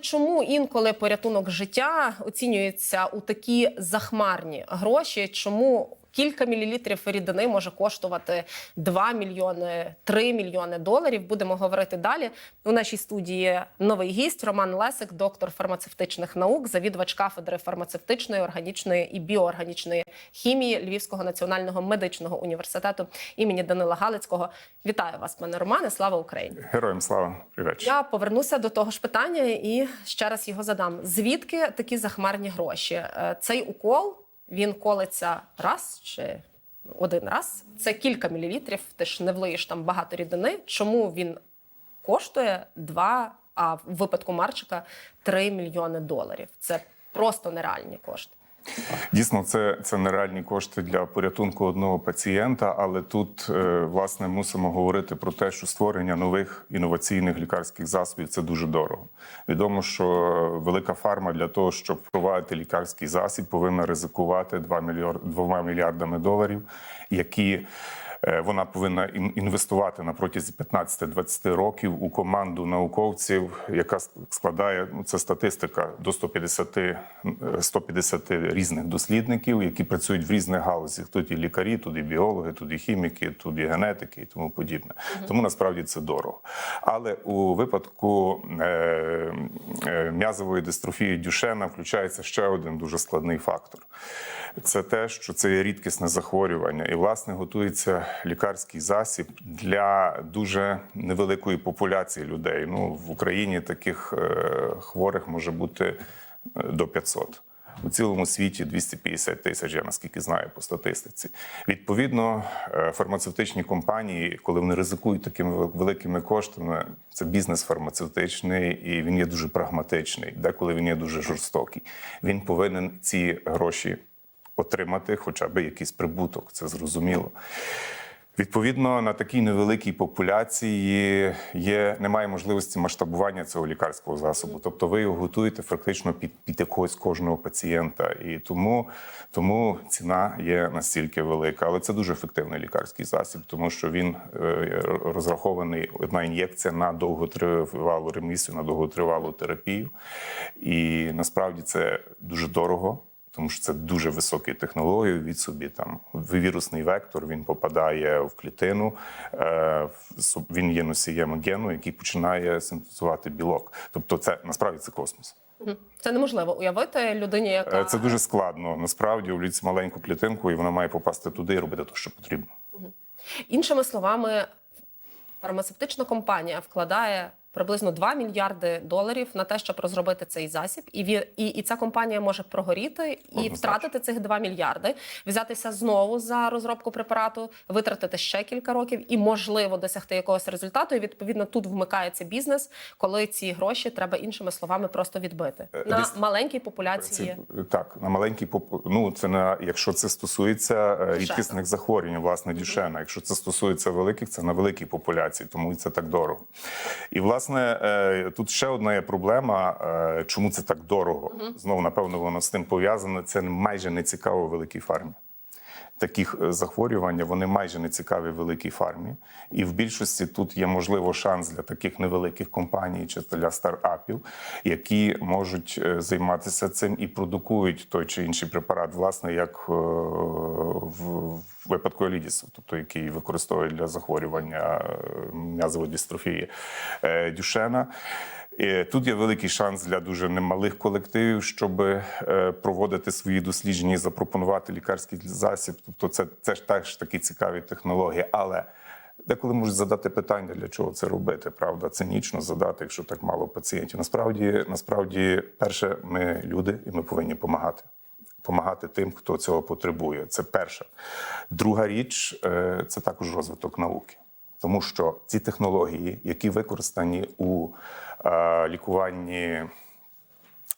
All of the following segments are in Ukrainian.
Чому інколи порятунок життя оцінюється у такі захмарні гроші? Чому кілька мілілітрів рідини може коштувати 2 мільйони, 3 мільйони доларів? Будемо говорити далі. У нашій студії новий гість Роман Лесик, доктор фармацевтичних наук, завідувач кафедри фармацевтичної, органічної і біоорганічної хімії Львівського національного медичного університету імені Данила Галицького. Вітаю вас, пане Романе. Слава Україні! Героям слава Привет. Я повернуся до того ж питання і ще раз його задам. Звідки такі захмарні гроші? Е, Цей укол він колиться раз чи один раз. Це кілька мілілітрів. Ти ж не влиєш там багато рідини. Чому він коштує 2, а в випадку Марчика 3 мільйони доларів? Це просто нереальні кошти. Дійсно, це, це нереальні кошти для порятунку одного пацієнта, але тут е, власне мусимо говорити про те, що створення нових інноваційних лікарських засобів це дуже дорого. Відомо, що велика фарма для того, щоб впровадити лікарський засіб, повинна ризикувати 2 мільярд, 2 мільярдами доларів, які вона повинна інвестувати на протязі 15-20 років у команду науковців, яка складає ну, це статистика до 150, е, 150 різних дослідників, які працюють в різних галузях. Тут і лікарі, тут і біологи, тут і хіміки, тут і генетики і тому подібне. Тому насправді це дорого. Але у випадку е, е, м'язової дистрофії Дюшена включається ще один дуже складний фактор. Це те, що це є рідкісне захворювання, і власне готується лікарський засіб для дуже невеликої популяції людей. Ну в Україні таких е, хворих може бути е, до 500. У цілому світі 250 тисяч, я наскільки знаю по статистиці. Відповідно, е, фармацевтичні компанії, коли вони ризикують такими великими коштами, це бізнес фармацевтичний і він є дуже прагматичний. Деколи він є дуже жорстокий. Він повинен ці гроші отримати, хоча б якийсь прибуток, це зрозуміло. Відповідно, на такій невеликій популяції є, немає можливості масштабування цього лікарського засобу. Тобто ви його готуєте фактично під, під якогось кожного пацієнта. І тому, тому ціна є настільки велика. Але це дуже ефективний лікарський засіб, тому що він е, розрахований одна ін'єкція на довготривалу ремісію, на довготривалу терапію. І насправді це дуже дорого. Тому що це дуже високі технології від собі. Там вірусний вектор він попадає в клітину, е, він є носієм гену, який починає синтезувати білок. Тобто, це насправді це космос. Це неможливо уявити людині, яка Е, Це дуже складно. Насправді уліць маленьку клітинку, і вона має попасти туди і робити те, що потрібно. Іншими словами, фармацевтична компанія вкладає приблизно 2 мільярди доларів на те, щоб розробити цей засіб, і ві- і, і ця компанія може прогоріти і Однозначно. втратити цих 2 мільярди, взятися знову за розробку препарату, витратити ще кілька років і можливо досягти якогось результату. І відповідно тут вмикається бізнес, коли ці гроші треба іншими словами просто відбити Е, на десь- маленькій популяції. Це, так, на маленькій поп... ну це на якщо це стосується е, рідкісних захворювань, власне, дюшена. Якщо це стосується великих, це на великій популяції, тому і це так дорого. І власне е, тут ще одна є проблема, е, чому це так дорого. Знову напевно воно з тим пов'язано. Це майже не цікаво великій фармі. Таких е, захворювань вони майже не цікаві великій фармі, і в більшості тут є можливо шанс для таких невеликих компаній чи для стартапів, які можуть е, займатися цим і продукують той чи інший препарат, власне, як е, в випадку елідісу, тобто який використовують для захворювання м'язової дистрофії Дюшена. І Тут є великий шанс для дуже немалих колективів, щоб е, проводити свої дослідження і запропонувати лікарський засіб. Тобто, це, це ж теж такі цікаві технології. Але деколи можуть задати питання, для чого це робити. Правда, цинічно задати, якщо так мало пацієнтів. Насправді, насправді, перше, ми люди, і ми повинні допомагати. Помагати тим, хто цього потребує. Це перше. Друга річ е, це також розвиток науки. Тому що ці технології, які використані у е, лікуванні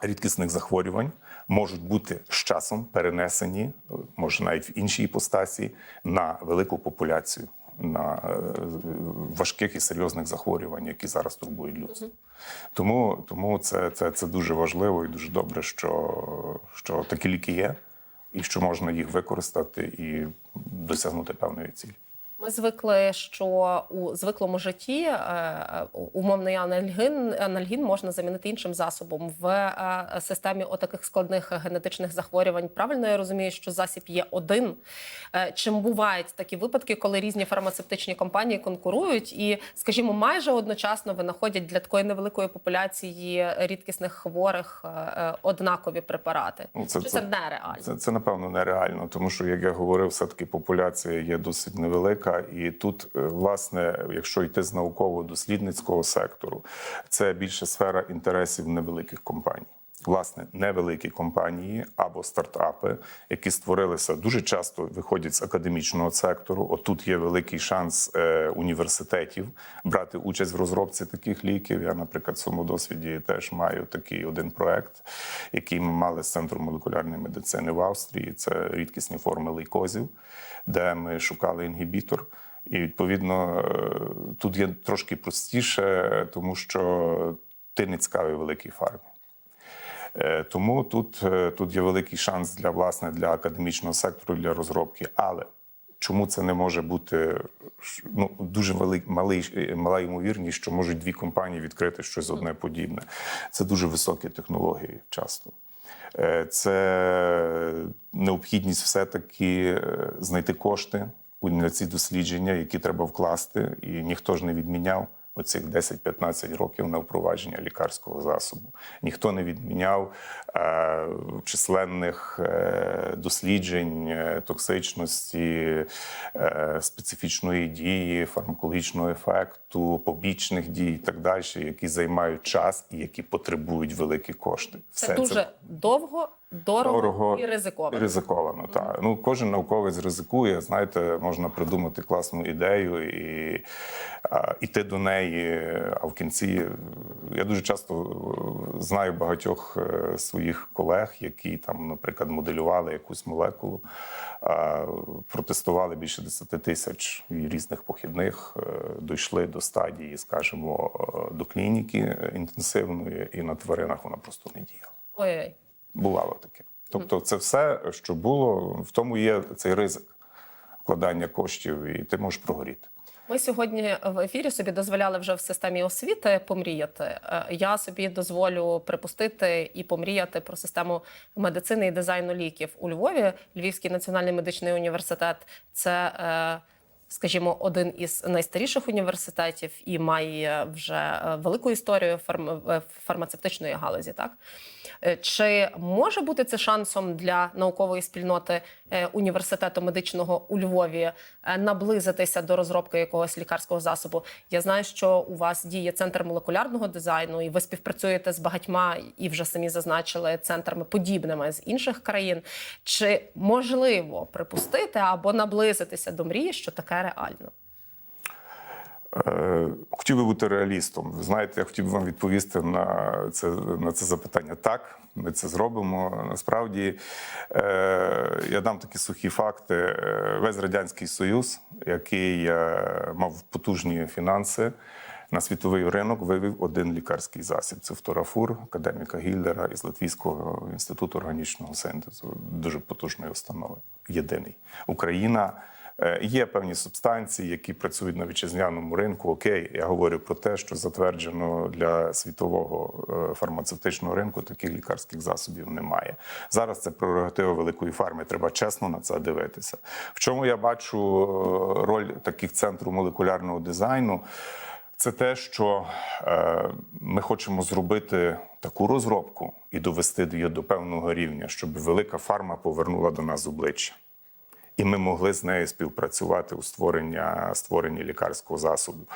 рідкісних захворювань, можуть бути з часом перенесені, може навіть в іншій іпостасі, на велику популяцію, на е, важких і серйозних захворювань, які зараз турбують людство. Тому, тому це, це, це дуже важливо і дуже добре, що, що такі ліки є, і що можна їх використати і досягнути певної цілі. Ми звикли, що у звиклому житті е, е, умовний анальгін, анальгін можна замінити іншим засобом в е, системі отаких складних генетичних захворювань. Правильно я розумію, що засіб є один. Чим бувають такі випадки, коли різні фармацевтичні компанії конкурують і, скажімо, майже одночасно винаходять для такої невеликої популяції рідкісних хворих однакові препарати? Ну, це- Чи це- це нереально? Це, це напевно нереально, тому що, як я говорив, все-таки популяція є досить невелика. І тут, е, власне, якщо йти з науково-дослідницького сектору, це більше сфера інтересів невеликих компаній. Власне, невеликі компанії або стартапи, які створилися дуже часто виходять з академічного сектору. Отут є великий шанс е, університетів брати участь в розробці таких ліків. Я, наприклад, в своєму досвіді теж маю такий один проект, який ми мали з центру молекулярної медицини в Австрії. Це рідкісні форми лейкозів, де ми шукали інгібітор. І відповідно е, тут є трошки простіше, тому що ти не цікавий великій фармі. Е, Тому тут, е, тут є великий шанс для власне для академічного сектору для розробки. Але чому це не може бути ну, дуже велик, малий, мала ймовірність, що можуть дві компанії відкрити щось одне подібне. Це дуже високі технології часто. Е, Це необхідність все-таки е, знайти кошти на ці дослідження, які треба вкласти, і ніхто ж не відміняв оцих 10-15 років на впровадження лікарського засобу. Ніхто не відміняв е, численних е, досліджень е, токсичності, е, специфічної дії, фармакологічного ефекту, побічних дій і так далі, які займають час і які потребують великі кошти. Це дуже довго, дорого, Дорого і ризиковано. Ризиковано, так. Ну, кожен науковець ризикує. Знаєте, можна придумати класну ідею і а, іти до неї. А в кінці я дуже часто е, знаю багатьох е, своїх колег, які там, наприклад, моделювали якусь молекулу, а, протестували більше 10 тисяч різних похідних, е, дійшли до стадії, скажімо, до клініки інтенсивної, і на тваринах вона просто не діяла. Ой-ой. Бувало таке. Тобто, це все, що було, в тому є цей ризик вкладання коштів, і ти можеш прогоріти. Ми сьогодні в ефірі собі дозволяли вже в системі освіти помріяти. Е, Я собі дозволю припустити і помріяти про систему медицини і дизайну ліків у Львові. Львівський національний медичний університет це. е, Скажімо, один із найстаріших університетів і має вже е, велику історію фарм... фармацевтичної галузі. Так чи може бути це шансом для наукової спільноти е, університету медичного у Львові е, наблизитися до розробки якогось лікарського засобу? Я знаю, що у вас діє центр молекулярного дизайну, і ви співпрацюєте з багатьма і вже самі зазначили центрами подібними з інших країн. Чи можливо припустити або наблизитися до мрії, що таке реально? Е, Хотів би бути реалістом. Ви знаєте, я хотів би вам відповісти на це, на це запитання. Так, ми це зробимо. Насправді е, я дам такі сухі факти. Е, Весь радянський союз, який мав потужні фінанси. На світовий ринок вивів один лікарський засіб. Це фторафур академіка Гіллера із Латвійського інституту органічного синтезу, дуже потужної установи. Єдиний Україна. Е, Є певні субстанції, які працюють на вітчизняному ринку. Окей, я говорю про те, що затверджено для світового е, фармацевтичного ринку таких лікарських засобів немає. Зараз це прерогатива великої фарми. Треба чесно на це дивитися. В чому я бачу е, роль таких центрів молекулярного дизайну? Це те, що ми хочемо зробити таку розробку і довести її до певного рівня, щоб велика фарма повернула до нас обличчя. І ми могли з нею співпрацювати у створення, створенні лікарського засобу.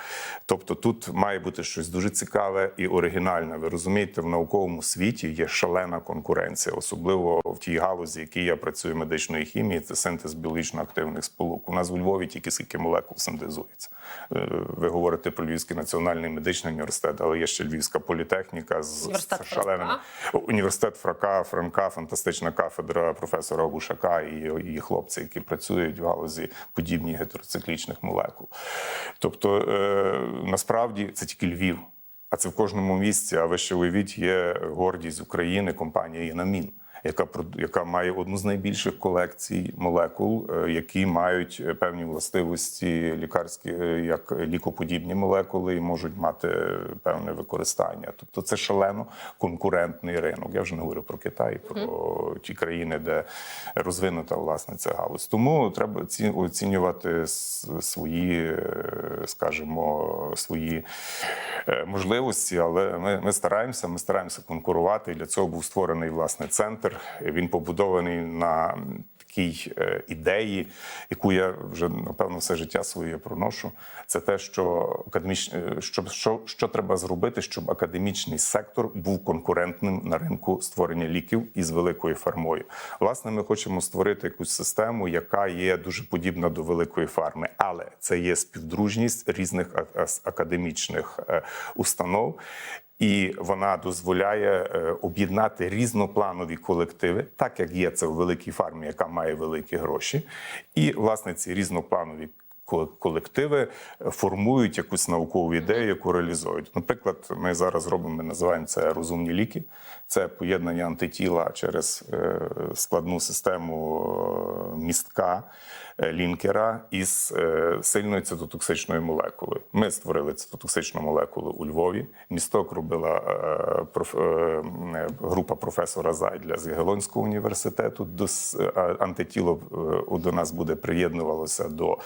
Тобто тут має бути щось дуже цікаве і оригінальне. Ви розумієте, в науковому світі є шалена конкуренція, особливо в тій галузі, в якій я працюю медичної хімії, це синтез біологічно активних сполук. У нас у Львові тільки скільки молекул синтезується. Е, Ви говорите про Львівський національний медичний університет, але є ще Львівська політехніка з шаленими університет Фрака, Франка, фантастична кафедра професора Обушака і її хлопці, які працюють в галузі подібні гетероциклічних молекул. Тобто, е, насправді це тільки Львів, а це в кожному місці. А ви ще уявіть, є гордість України, компанія Єнамін. Яка яка має одну з найбільших колекцій молекул, е, які мають е, певні властивості лікарські, е, як лікоподібні молекули, і можуть мати певне використання. Тобто це шалено конкурентний ринок. Я вже не говорю про Китай, про ті країни, де розвинута власне ця галузь. Тому треба оцінювати свої, скажімо, свої можливості, але ми, ми стараємося, ми стараємося конкурувати. Для цього був створений власне центр. Він побудований на м, е, ідеї, яку я вже напевно все життя своє проношу. Це те, що академіч... е, що, що, що треба зробити, щоб академічний сектор був конкурентним на ринку створення ліків із великою фармою. Власне, ми хочемо створити якусь систему, яка є дуже подібна до великої фарми, але це є співдружність різних академічних е, установ. І вона дозволяє е, об'єднати різнопланові колективи, так як є це у великій фармі, яка має великі гроші. І власне ці різнопланові колективи е, формують якусь наукову ідею, яку реалізують. Наприклад, ми зараз робимо, ми називаємо це розумні ліки. Це поєднання антитіла через е, складну систему містка лінкера із е, сильною цитотоксичною молекулою. Ми створили цитотоксичну молекулу у Львові. Місток робила е, е, е, група професора Зайдля з Ягелонського університету. Е, антитіло е, до нас буде приєднувалося до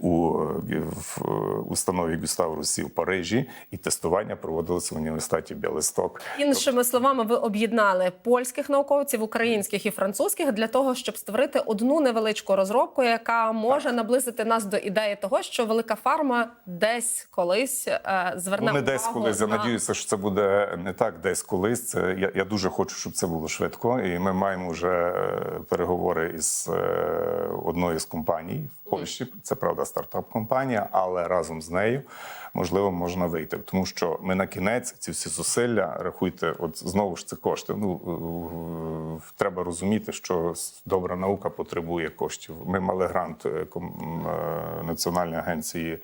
у е, в е, установі Гюстав Русі в Парижі, і тестування проводилося в університеті Білисток. Іншими словами, ви об'єднали польських науковців, українських і французьких для того, щоб створити одну невеличку розробку, яка може наблизити нас до ідеї того, що велика фарма десь колись е, зверне Ну, не увагу десь колись. Я надіюся, що це буде не так десь колись. Це я, я дуже хочу, щоб це було швидко. І ми маємо вже е, переговори із е, одною з компаній в Польщі. Це правда стартап-компанія, але разом з нею можливо можна вийти. Тому що ми на кінець ці всі зусилля рахуйте, от знову ж це кошти. Ну треба розуміти, що добра наука потребує коштів. Ми мали грант е, е, Національної агенції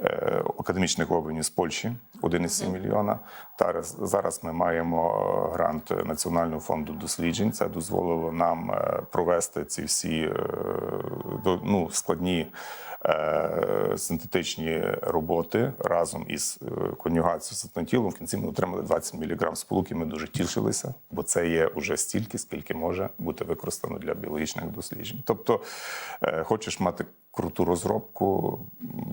е, академічних обмінів з Польщі 1,7 мільйона. Зараз, зараз ми маємо грант Національного фонду досліджень. Це дозволило нам провести ці всі ну, складні синтетичні роботи разом із е, конюгацією з етнотілом. В кінці ми отримали 20 мг сполуки. Ми дуже тішилися, бо це є уже стільки, скільки може бути використано для біологічних досліджень. Тобто, е, хочеш мати круту розробку,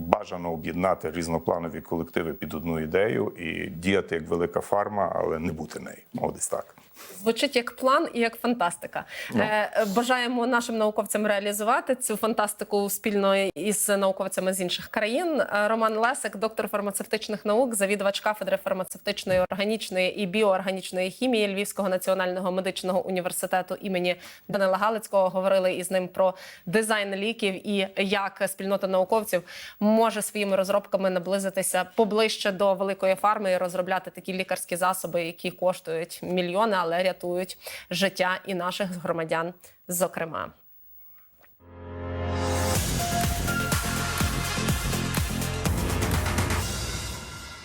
бажано об'єднати різнопланові колективи під одну ідею і діяти як велика фарма, але не бути нею. О, десь так. Звучить як план і як фантастика. Ну. Е, е, бажаємо нашим науковцям реалізувати цю фантастику спільно із науковцями з інших країн. Е, Роман Лесик, доктор фармацевтичних наук, завідувач кафедри фармацевтичної, органічної і біоорганічної хімії Львівського національного медичного університету імені Данила Галицького. Говорили із ним про дизайн ліків і як спільнота науковців може своїми розробками наблизитися поближче до великої фарми і розробляти такі лікарські засоби, які коштують мільйони, але рятують життя і наших громадян, зокрема.